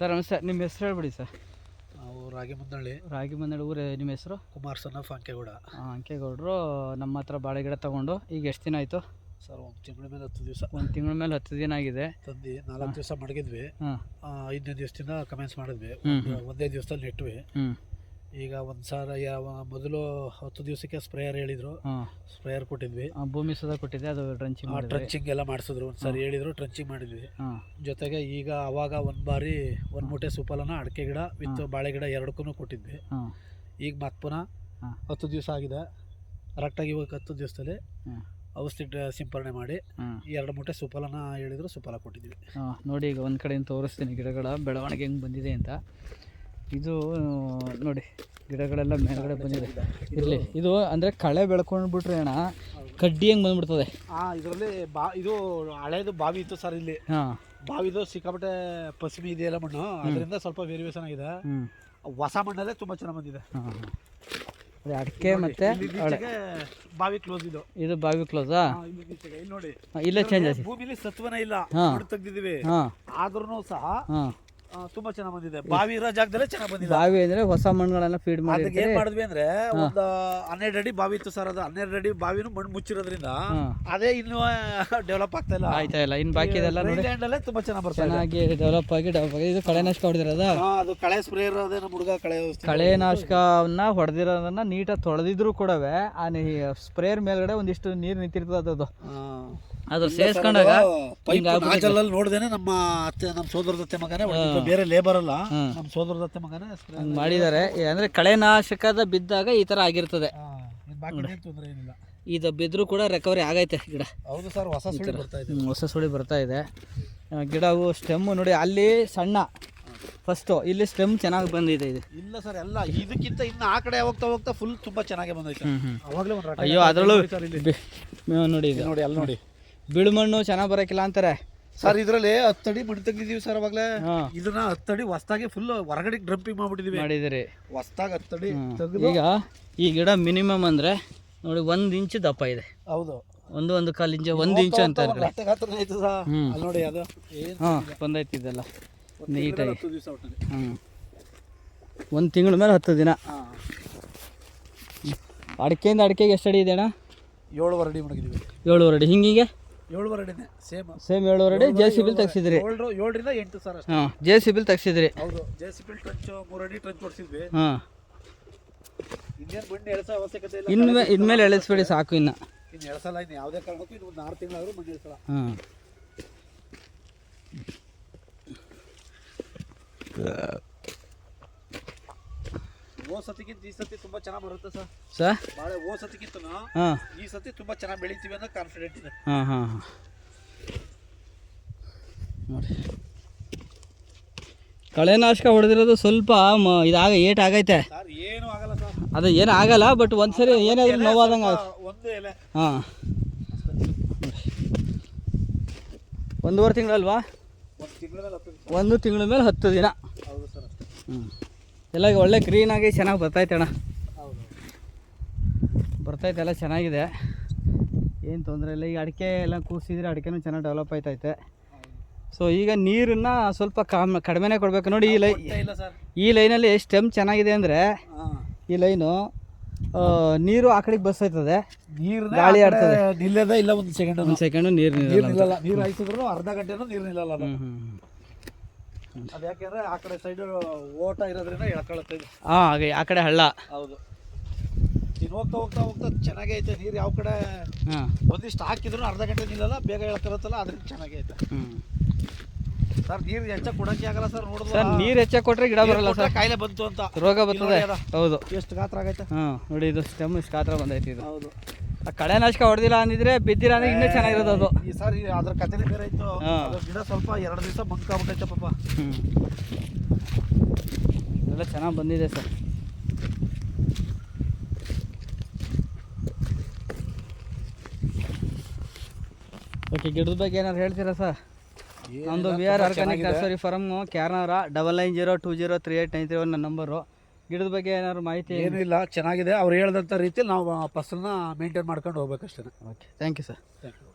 Sir ನಮಸ್ತೆ. ನಿಮ್ಮ ಹೆಸರು ಹೇಳ್ಬಿಡಿ ಸರ್. ನಾವು ರಾಗಿ ಮುದ್ದಳ್ಳಿ ರಾಗಿ ಮುದ್ದಳ್ಳಿ ಊರು ನಿಮ್ಮ ಹೆಸರು? ಕುಮಾರ್ ಸನಫ್ ಅಂಕೆಗೌಡ ಅಂಕೇಗೌಡ ಅಂಕೇಗೌಡರು ನಮ್ಮ ಹತ್ರ ಬಾಳೆ ಗಿಡ ತೊಗೊಂಡು ಈಗ ಎಷ್ಟು ದಿನ ಆಯಿತು? ಸರ್ ಒಂದು ತಿಂಗಳ ಮೇಲೆ ಹತ್ತು ದಿವಸ. ಒಂದು ತಿಂಗಳ ಮೇಲೆ ಹತ್ತು ದಿನ ಆಗಿದೆ. ತಂದು ನಾಲ್ಕು ದಿವಸ ಮಡಗಿದ್ವಿ. ಐದನೇ ದಿವಸದಿಂದ ಕಮೆಂಟ್ಸ್ ಮಾಡಿದ್ವಿ. ಒಂದು- ಒಂದೇ ದಿವಸದಲ್ಲಿ ನೆಟ್ವಿ. ಈಗ ಒಂದು ಸಾರ ಯಾವ ಮೊದಲು ಹತ್ತು ದಿವಸಕ್ಕೆ ಸ್ಪ್ರೇಯರ್ ಹೇಳಿದ್ರು. ಹಾಂ. ಸ್ಪ್ರೇಯರ್ ಕೊಟ್ಟಿದ್ವಿ. ಭೂಮಿ ಸುಧಾ ಕೊಟ್ಟಿದ್ದೆ ಅದು ಡ್ರಂಚಿಂಗ್ ಮಾಡಿದ್ರಿ. ಟ್ರಂಚಿಂಗ್ ಎಲ್ಲ ಮಾಡಿಸಿದ್ರು. ಒಂದು ಸಾರಿ ಹೇಳಿದ್ರು ಟ್ರಂಚಿಂಗ್ ಮಾಡಿದ್ವಿ. ಹಾಂ. ಜೊತೆಗೆ ಈಗ ಅವಾಗ ಒಂದು ಬಾರಿ ಒಂದು ಮೂಟೆ ಸುಪಲನ ಅಡಿಕೆ ಗಿಡ ವಿತ್ ಬಾಳೆ ಗಿಡ ಎರಡಕ್ಕೂ ಕೊಟ್ಟಿದ್ವಿ. ಹಾಂ. ಈಗ ಮತ್ತೆ ಪುನಃ ಹಾಂ. ಹತ್ತು ದಿವಸ ಆಗಿದೆ. ಕರೆಕ್ಟಾಗಿ ಇವಾಗ ಹತ್ತು ದಿವಸದಲ್ಲಿ. ಔಷಧಿ ಡ- ಸಿಂಪರಣೆ ಮಾಡಿ ಹಾಂ. ಎರಡು ಮೂಟೆ ಸುಫಲನ ಹೇಳಿದ್ರು ಸುಫಲ ಕೊಟ್ಟಿದ್ವಿ. ನೋಡಿ ಈಗ ಒಂದು ಕಡೆಯಿಂದ ತೋರಿಸ್ತೀನಿ ಗಿಡಗಳ ಬೆಳವಣಿಗೆ ಹೆಂಗೆ ಬಂದಿದೆ ಅಂತ. ಇದು ನೋಡಿ ಗಿಡಗಳೆಲ್ಲ ಮೇಲ್ಗಡೆ ಬಂದಿದೆ. ಇರಲಿ ಇದು ಅಂದರೆ ಕಳೆ ಬೆಳ್ಕೊಂಡು ಬಿಟ್ರೆ ಅಣ್ಣ ಕಡ್ಡಿ ಹೆಂಗೆ ಬಂದ್ಬಿಡ್ತದೆ? ಆ ಇದರಲ್ಲಿ ಬಾ ಇದು ಹಳೇದು ಬಾವಿ ಇತ್ತು ಸರ್ ಇಲ್ಲಿ. ಹಾಂ. ಬಾವಿದು ಸಿಕ್ಕಾಪಟ್ಟೆ ಪಸಿಮಿ ಇದೆಯಲ್ಲ ಮಣ್ಣು ಅದರಿಂದ ಸ್ವಲ್ಪ ವೇರಿಯೇಷನ್ ಆಗಿದೆ. ಹೊಸ ಮಣ್ಣಲ್ಲೇ ತುಂಬಾ ಚೆನ್ನಾಗಿ ಬಂದಿದೆ. ಹಾಂ ಹಾಂ. ಅದೇ ಅಡಿಕೆ ಮತ್ತು ಬಾವಿ ಕ್ಲೋಸ್ ಇದು. ಇದು ಬಾವಿ ಕ್ಲೋಸಾ ನೋಡಿ. ಇಲ್ಲೇ ಚೇಂಜ್ ಭೂಮಿಲಿ ಸತ್ವನೇ ಇಲ್ಲ. ಹಾ. ತೆಗ್ದಿದೀವಿ ಆದ್ರೂ ಸಹ ಹಾಂ. ತುಂಬಾ ಚೆನ್ನಾಗಿ ಬಂದಿದೆ. ಬಾವಿ ಇರೋ ಜಾಗದಲ್ಲೇ ಚೆನ್ನಾಗಿ ಬಂದಿದೆ. ಬಾವಿ ಅಂದ್ರೆ ಹೊಸ ಮಣ್ಣುಗಳನ್ನ ಫೀಡ್ ಮಾಡಿ ಅದಕ್ಕೆ ಏನ್ ಮಾಡಿದ್ವಿ ಅಂದ್ರೆ ಒಂದು ಹನ್ನೆರಡು ಅಡಿ ಬಾವಿ ಇತ್ತು ಸರ್ ಅದು. ಹನ್ನೆರಡು ಅಡಿ ಬಾವಿನೂ ಮಣ್ಣು ಮುಚ್ಚಿರೋದ್ರಿಂದ ಅದೇ ಇನ್ನು ಡೆವಲಪ್ ಆಗ್ತಾ ಇಲ್ಲ. ಆಯ್ತಾ ಇಲ್ಲ. ಇನ್ ಬಾಕಿ ಇದೆಲ್ಲ ನೋಡಿ. ಅಲ್ಲೇ ತುಂಬಾ ಚೆನ್ನಾಗಿ ಬರ್ತದೆ ಚೆನ್ನಾಗಿ ಡೆವಲಪ್ ಆಗಿ ಡೆವಲಪ್ ಆಗಿ. ಇದು ಕಳೆನಾಶಕ ಹೊಡೆದಿರೋದ? ಹಾ, ಅದು ಕಳೆ ಸ್ಪ್ರೇ ಇರೋದೇ ನಮ್ಮ ಹುಡುಗ ಕಳೆ ಕಳೆ ಕಳೆನಾಶಕವನ್ನ ಹೊಡೆದಿರೋದನ್ನ ನೀಟಾಗಿ ತೊಳೆದಿದ್ರು ಕೂಡವೆ ಆ ಸ್ಪ್ರೇಯರ್ ಮೇಲ್ಗಡೆ ಒಂದಿಷ್ಟು ನೀರು ನಿಂತಿರ್ತದೆ ಅದು. ಹಾ. ಸೇರ್ಸ್ಕೊಂಡಾಗ ನಾಜಲಲ್ಲಿ ನೋಡ್ದೇನೆ ನಮ್ಮ ಅತ್ತೆ ನಮ್ಮ ಸೋದರದ ಅತ್ತೆ ಮಗನೇ ಬೇರೆ ಲೇಬರ್ ಅಲ್ಲ. ನಮ್ಮ ಸೋದರದ ಅತ್ತೆ ಮಗನೇ ಮಾಡಿದ್ದಾರೆ. ಅಂದ್ರೆ ಕಳೆನಾಶಕದ ಬಿದ್ದಾಗ ಈ ತರ ಆಗಿರ್ತದೆ. ತೊಂದರೆ ಏನಿಲ್ಲ. ಇದು ಬಿದ್ದರೂ ಕೂಡ ರಿಕವರಿ ಆಗೈತೆ ಗಿಡ. ಹೌದು ಸರ್ ಹೊಸ ಸುಳಿ ಬರ್ತಾ ಇದೆ. ಹೊಸ ಸುಳಿ ಬರ್ತಾ ಇದೆ. ಗಿಡವು ಸ್ಟೆಮ್ಮು ನೋಡಿ ಅಲ್ಲಿ ಸಣ್ಣ. ಫಸ್ಟು ಇಲ್ಲಿ ಸ್ಟೆಮ್ ಚೆನ್ನಾಗಿ ಬಂದಿದೆ ಇದು. ಇಲ್ಲ ಸರ್ ಎಲ್ಲ ಇದಕ್ಕಿಂತ ಇನ್ನು ಆ ಕಡೆ ಹೋಗ್ತಾ ಹೋಗ್ತಾ ಫುಲ್ ತುಂಬಾ ಚೆನ್ನಾಗಿ ಬಂದೈತೆ. ಅವಾಗಲೇ ಅಯ್ಯೋ ಅದರಲ್ಲೂ ನೋಡಿ ನೋಡಿ ಅಲ್ಲಿ ನೋಡಿ. ಬೀಳುಮಣ್ಣು ಚೆನ್ನಾಗಿ ಬರಕಿಲ್ಲ ಅಂತಾರೆ. ಸರ್ ಇದ್ರಲ್ಲಿ ಹತ್ತಡಿ ಮಣ್ಣು ತೆಗ್ದಿದೀವಿ ಸರ್ ಅವಾಗಲೇ. ಹಾಂ. ಇದನ್ನ ಹತ್ತಡಿ ಹೊಸ್ದಾಗಿ ಫುಲ್ ಹೊರಗಡೆ ಡ್ರಂಪಿಂಗ್ ಮಾಡ್ಬಿಟ್ಟಿದೀವಿ. ಮಾಡಿದಿರಿ. ಹೊಸ್ದಾಗಿ ಹತ್ತಡಿ ಅಡಿ ತೆಗ್ದು ಈಗ ಈ ಗಿಡ ಮಿನಿಮಮ್ ಅಂದರೆ ನೋಡಿ ಒಂದು ಇಂಚು ದಪ್ಪ ಇದೆ. ಹೌದು. ಒಂದು ಒಂದು ಕಾಲು ಇಂಚು ಒಂದು ಇಂಚು ಅಂತ ಗಾತ್ರನೇ ಸರ್. ಹ್ಮ್. ಅಲ್ಲಿ ನೋಡಿ ಅದು ಏನು ಹಾಂ ಬಂದೈತಿ ಇದೆಲ್ಲ. ನೀಟಾಗಿ. ಹತ್ತು ದಿವಸ ಒಟ್ಟಿಗೆ ಹ್ಞೂ ಒಂದು ತಿಂಗಳ ಮೇಲೆ ಹತ್ತು ದಿನ. ಹಾಂ. ಅಡಿಕೆಯಿಂದ ಅಡಿಕೆಗೆ ಎಷ್ಟು ಅಡಿ ಇದೆ ಅಣ್ಣ? ಏಳುವರೆ ಅಡಿ ಮಡಗಿದ್ವಿ ಏಳುವರೆ ಅಡಿ. ಹಿಂಗಿಗೆ ಏಳುವರೆ ಅಡಿನೇ ಸೇಮ್ ಸೇಮ್ ಏಳುವರೆ ಅಡಿ ಜೆ ಸಿ ಬಿಲ್ ತೆಗ್ಸಿದ್ರಿ. ಏಳು ಏಳರಿಂದ ಎಂಟು ಸರ್ ಅಷ್ಟೇ. ಹಾಂ ಜೆ ಸಿ ಬಿಲ್ ತೆಗ್ಸಿದ್ರಿ. ಹೌದು ಜೆ ಸಿ ಬಿಲ್ ಟ್ರಂಚ್ ಮೂರು ಅಡಿ ಟ್ರಂಚ್ ಹೊಡ್ಸಿದ್ವಿ ಹಾಂ. ಇನ್ನೇನು ಮಣ್ಣು ಎಳಸೋ ಅವಶ್ಯಕತೆ ಇಲ್ಲ ಇನ್ಮೇ ಇನ್ಮೇಲೆ ಎಳಿಸ್ಬೇಡಿ ಸಾಕು ಇನ್ನು. ಇನ್ನು ಎಳಸಲ್ಲ ಇನ್ನು ಯಾವುದೇ ಕಾರಣಕ್ಕೂ ಇನ್ನು ಒಂದು ಆರು ತಿಂಗಳಾದರೂ ಮಣ್ಣು ಎಳಸಲ್ಲ. ಹಾಂ. ಓ ಸತಿಗಿಂತ ಈ ಸತಿ ತುಂಬಾ ಚೆನ್ನಾಗಿ ಬರುತ್ತೆ ಸರ್. ಸರ್ ಬಾಳೆ ಓ ಸತಿಗಿಂತ ಹಾಂ. ಈ ಸತಿ ತುಂಬಾ ಚೆನ್ನಾಗಿ ಬೆಳಿತೀವಿ ಅನ್ನೋ ಕಾನ್ಫಿಡೆಂಟ್ ಇದೆ. ಹಾಂ ಹಾಂ ಹಾಂ. ನೋಡಿ. ಕಳೆನಾಶಕ ಹೊಡೆದಿರೋದು ಸ್ವಲ್ಪ ಮ ಇದಾಗ ಏಟ್ ಆಗೈತೆ. ಸರ್ ಏನು ಆಗಲ್ಲ ಸರ್. ಅದು ಏನು ಆಗಲ್ಲ ಬಟ್ ಒಂದ್ಸರಿ ಏನಾದರೂ ನೋವಾದಂಗೆ ಆಗ ಒಂದು ಎಲೆ. ಹಾಂ. ಒಂದೂವರೆ ತಿಂಗಳಲ್ವಾ? ಒಂದು ತಿಂಗಳ ಮೇಲೆ ಹತ್ತು ಒಂದು ತಿಂಗಳ ಮೇಲೆ ಹತ್ತು ದಿನ. ಹೌದು ಸರ್ ಹ್ಞೂ ಎಲ್ಲ ಈಗ ಒಳ್ಳೆ ಗ್ರೀನಾಗಿ ಚೆನ್ನಾಗಿ ಬರ್ತೈತೆ ಅಣ್ಣ. ಬರ್ತೈತೆ ಎಲ್ಲ ಚೆನ್ನಾಗಿದೆ. ಏನು ತೊಂದರೆ ಇಲ್ಲ. ಈಗ ಅಡಿಕೆ ಎಲ್ಲ ಕೂಸಿದ್ರೆ ಅಡಿಕೆನೂ ಚೆನ್ನಾಗಿ ಡೆವಲಪ್ ಆಯ್ತೈತೆ. ಸೊ ಈಗ ನೀರನ್ನು ಸ್ವಲ್ಪ ಕಮ್ ಕಡಿಮೆನೇ ಕೊಡಬೇಕು. ನೋಡಿ ಈ ಲೈ ಈ ಲೈನಲ್ಲಿ ಸ್ಟೆಮ್ ಚೆನ್ನಾಗಿದೆ ಅಂದರೆ ಈ ಲೈನು ನೀರು ಆ ಕಡೆಗೆ ಬಸ್ ಆಯ್ತದೆ ನೀರು ಗಾಳಿ ಆಡ್ತದೆ. ನಿಲ್ಲದ ಇಲ್ಲ ಒಂದು ಸೆಕೆಂಡ್ ಒಂದು ಸೆಕೆಂಡು ನೀರು ನಿಲ್ಲಲ್ಲ ನೀರು ಹಾಯಿಸಿದ್ರು ಅರ್ಧ ಗಂಟೆನೂ ನೀರು ನಿಲ್ಲಲ್ಲ ಅದು ಯಾಕೆಂದ್ರೆ ಆ ಕಡೆ ಸೈಡ್ ಓಟ ಇರೋದ್ರಿಂದ ಎಳ್ಕೊಳುತ್ತೆ ಇದು. ಹಾಂ ಹಾಗೆ ಆ ಕಡೆ ಹಳ್ಳ. ಹೌದು. ಇನ್ನು ಹೋಗ್ತಾ ಹೋಗ್ತಾ ಹೋಗ್ತಾ ಚೆನ್ನಾಗೇ ಐತೆ ನೀರು ಯಾವ ಕಡೆ ಹಾಂ. ಒಂದಿಷ್ಟು ಹಾಕಿದ್ರು ಅರ್ಧ ಗಂಟೆ ನಿಲ್ಲಲ್ಲ ಬೇಗ ಎಳ್ಕೊಳತ್ತಲ್ಲ ಅದರಿಂದ ಚೆನ್ನಾಗೇ ಐತೆ. ಹ್ಞೂ ಸರ್ ನೀರು ಹೆಚ್ಚ ಕೊಡಕ್ಕೆ ಆಗಲ್ಲ ಸರ್ ನೋಡಿದ್ರೆ ಸರ್ ನೀರು ಹೆಚ್ಚಾಗಿ ಕೊಟ್ಟರೆ ಗಿಡ ಬರಲ್ಲ ಸರ್. ಕಾಯಿಲೆ ಬಂತು ಅಂತ. ರೋಗ ಬರ್ತದೆ. ನೋಡಿ ಅದ. ಹೌದು. ಎಷ್ಟು ಗಾತ್ರ ಆಗೈತೆ? ಹಾಂ ನೋಡಿ ಇದು ಸ್ಟೆಮ್ ಇಷ್ಟು ಗಾತ್ರ ಬಂದೈತಿ ಇದು. ಹೌದು. ಕಳೆನಾಶಕ ಹೊಡೆದಿಲ್ಲ ಅಂದಿದ್ರೆ ಬಿದ್ದಿಲ್ಲ ಅಂದ್ರೆ ಇನ್ನೂ ಚೆನ್ನಾಗಿರೋದು ಅದು. ಈ ಸಾರಿ ಅದ್ರ ಕಥೆನೇ ಬೇರೆ ಇತ್ತು. ಹಾ. ಗಿಡ ಸ್ವಲ್ಪ ಎರಡು ದಿವಸ ಬಂಕಾಗ್ಬಿಟ್ಟೈತೆ ಪಾಪ. ಹ್ಞೂ ಇದೆಲ್ಲ ಚೆನ್ನಾಗಿ ಬಂದಿದೆ ಸರ್. ಓಕೆ ಗಿಡದ ಬಗ್ಗೆ ಏನಾದ್ರು ಹೇಳ್ತೀರಾ ಸರ್? ನಮ್ಮದು V R organic nursery farm ಕ್ಯಾರ್ನವರ double nine zero two zero three eight nine three one ನನ್ನ ನಂಬರು. ಗಿಡದ ಬಗ್ಗೆ ಏನಾದ್ರು ಮಾಹಿತಿ ಏನೂ ಇಲ್ಲ ಚೆನ್ನಾಗಿದೆ. ಅವ್ರು ಹೇಳ್ದಂಥ ರೀತಿಯಲ್ಲಿ ನಾವು ಫಸಲನ್ನ ಮೇಂಟೈನ್ ಮಾಡ್ಕೊಂಡು ಹೋಗ್ಬೇಕಷ್ಟೇ okay thank you sir thank you